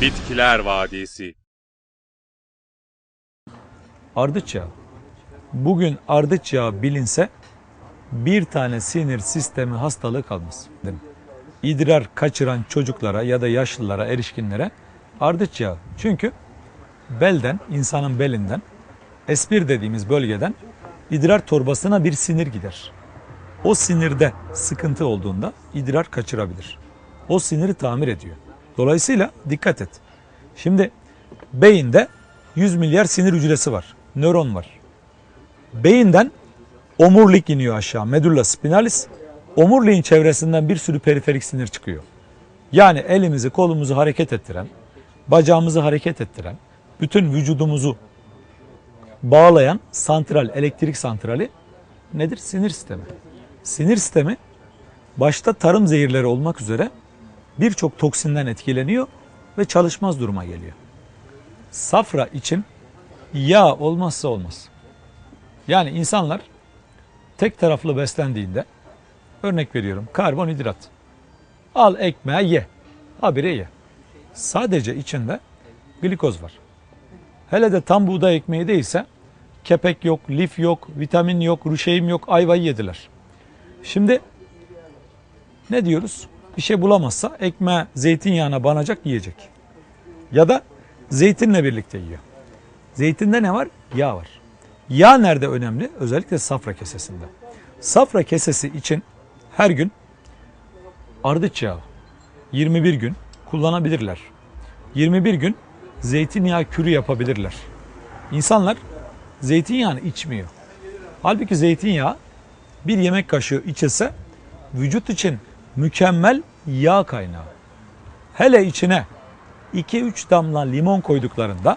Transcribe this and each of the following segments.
Bitkiler Vadisi Ardıç yağı. Bugün ardıç yağı bilinse bir tane sinir sistemi hastalığı kalmaz. İdrar kaçıran çocuklara ya da yaşlılara, erişkinlere ardıç yağı. Çünkü belden, insanın belinden, espir dediğimiz bölgeden idrar torbasına bir sinir gider. O sinirde sıkıntı olduğunda idrar kaçırabilir. O siniri tamir ediyor. Dolayısıyla dikkat et. Şimdi beyinde 100 milyar sinir hücresi var. Nöron var. Beyinden omurilik iniyor aşağı. Medulla spinalis. Omuriliğin çevresinden bir sürü periferik sinir çıkıyor. Yani elimizi kolumuzu hareket ettiren, bacağımızı hareket ettiren, bütün vücudumuzu bağlayan santral, elektrik santrali nedir? Sinir sistemi. Sinir sistemi başta tarım zehirleri olmak üzere birçok toksinden etkileniyor ve çalışmaz duruma geliyor. Safra için yağ olmazsa olmaz. Yani insanlar tek taraflı beslendiğinde örnek veriyorum karbonhidrat. Al ekmeği ye. Habire ye. Sadece içinde glikoz var. Hele de tam buğday ekmeği değilse kepek yok, lif yok, vitamin yok, ruşeym yok, ayvayı yediler. Şimdi ne diyoruz? Bir şey bulamazsa ekmeğe zeytinyağına banacak yiyecek. Ya da zeytinle birlikte yiyor. Zeytinde ne var? Yağ var. Yağ nerede önemli? Özellikle safra kesesinde. Safra kesesi için her gün ardıç yağı 21 gün kullanabilirler. 21 gün zeytinyağı kürü yapabilirler. İnsanlar zeytinyağını içmiyor. Halbuki zeytinyağı bir yemek kaşığı içilse vücut için mükemmel yağ kaynağı. Hele içine 2-3 damla limon koyduklarında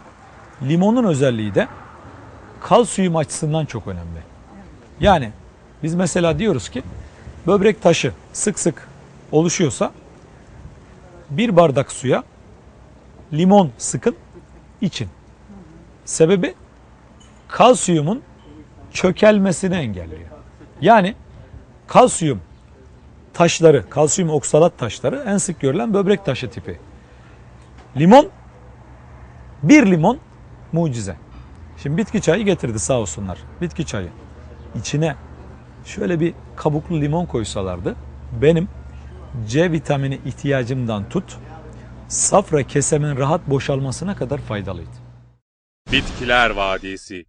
limonun özelliği de kalsiyum açısından çok önemli. Yani biz mesela diyoruz ki böbrek taşı sık sık oluşuyorsa bir bardak suya limon sıkın için. Sebebi kalsiyumun çökelmesini engelliyor. Yani kalsiyum taşları, kalsiyum oksalat taşları en sık görülen böbrek taşı tipi. Limon, bir limon mucize. Şimdi bitki çayı getirdi sağ olsunlar. Bitki çayı. İçine şöyle bir kabuklu limon koysalardı benim C vitamini ihtiyacımdan tut safra kesemin rahat boşalmasına kadar faydalıydı. Bitkiler Vadisi